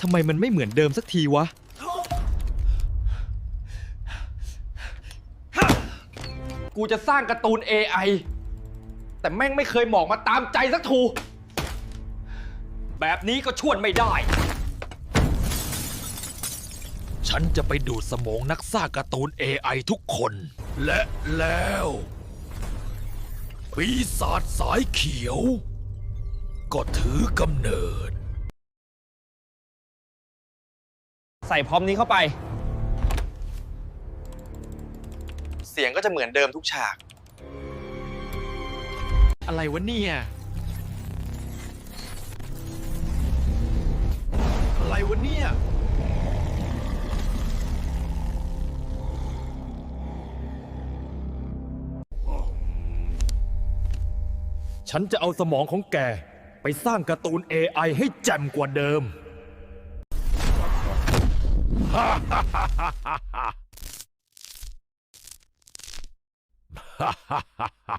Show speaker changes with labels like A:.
A: ทำไมมันไม่เหมือนเดิมสักทีวะ
B: กูจะสร้างการ์ตูน AI แต่แม่งไม่เคยหมอกมาตามใจสักทูแบบนี้ก็ชวนไม่ได้
C: ฉันจะไปดูดสมองนักสร้างการ์ตูน AI ทุกคน และแล้ว ปีศาจสายเขียว ก็ถือกำเนิด
B: ใส่พร้อมนี้เข้าไป
D: เสียงก็จะเหมือนเดิมทุกฉาก
A: อะไรวะเนี่ย
C: อะไรวะเนี่ย
A: ฉันจะเอาสมองของแก ไปสร้างการ์ตูน AI ให้แจ่มกว่าเดิม Ha ha ha ha ha ha!